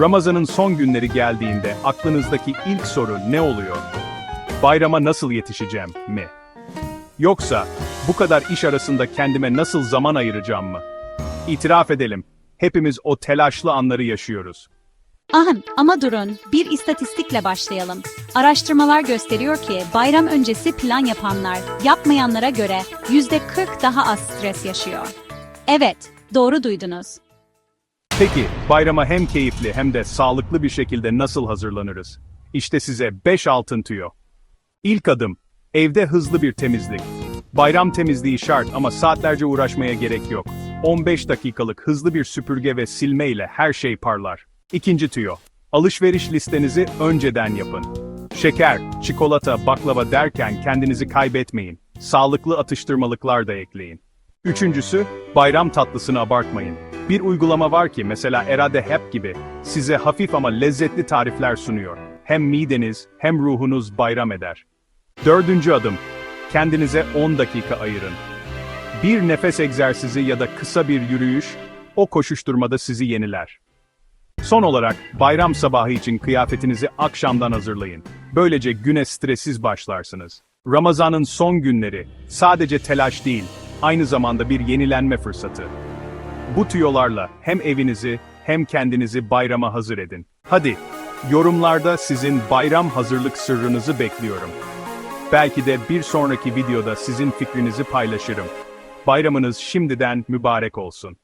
Ramazan'ın son günleri geldiğinde aklınızdaki ilk soru ne oluyor? Bayrama nasıl yetişeceğim mi? Yoksa bu kadar iş arasında kendime nasıl zaman ayıracağım mı? İtiraf edelim, hepimiz o telaşlı anları yaşıyoruz. Ahem ama durun, bir istatistikle başlayalım. Araştırmalar gösteriyor ki bayram öncesi plan yapanlar, yapmayanlara göre %40 daha az stres yaşıyor. Evet, doğru duydunuz. Peki, bayrama hem keyifli hem de sağlıklı bir şekilde nasıl hazırlanırız? İşte size 5 altın tüyo. İlk adım, evde hızlı bir temizlik. Bayram temizliği şart ama saatlerce uğraşmaya gerek yok. 15 dakikalık hızlı bir süpürge ve silme ile her şey parlar. İkinci tüyo, alışveriş listenizi önceden yapın. Şeker, çikolata, baklava derken kendinizi kaybetmeyin. Sağlıklı atıştırmalıklar da ekleyin. Üçüncüsü, bayram tatlısını abartmayın. Bir uygulama var ki mesela Erade Hep gibi size hafif ama lezzetli tarifler sunuyor. Hem mideniz hem ruhunuz bayram eder. Dördüncü adım, kendinize 10 dakika ayırın. Bir nefes egzersizi ya da kısa bir yürüyüş, o koşuşturmada sizi yeniler. Son olarak, bayram sabahı için kıyafetinizi akşamdan hazırlayın. Böylece güne stressiz başlarsınız. Ramazan'ın son günleri, sadece telaş değil, aynı zamanda bir yenilenme fırsatı. Bu tüyolarla hem evinizi hem kendinizi bayrama hazır edin. Hadi, yorumlarda sizin bayram hazırlık sırrınızı bekliyorum. Belki de bir sonraki videoda sizin fikrinizi paylaşırım. Bayramınız şimdiden mübarek olsun.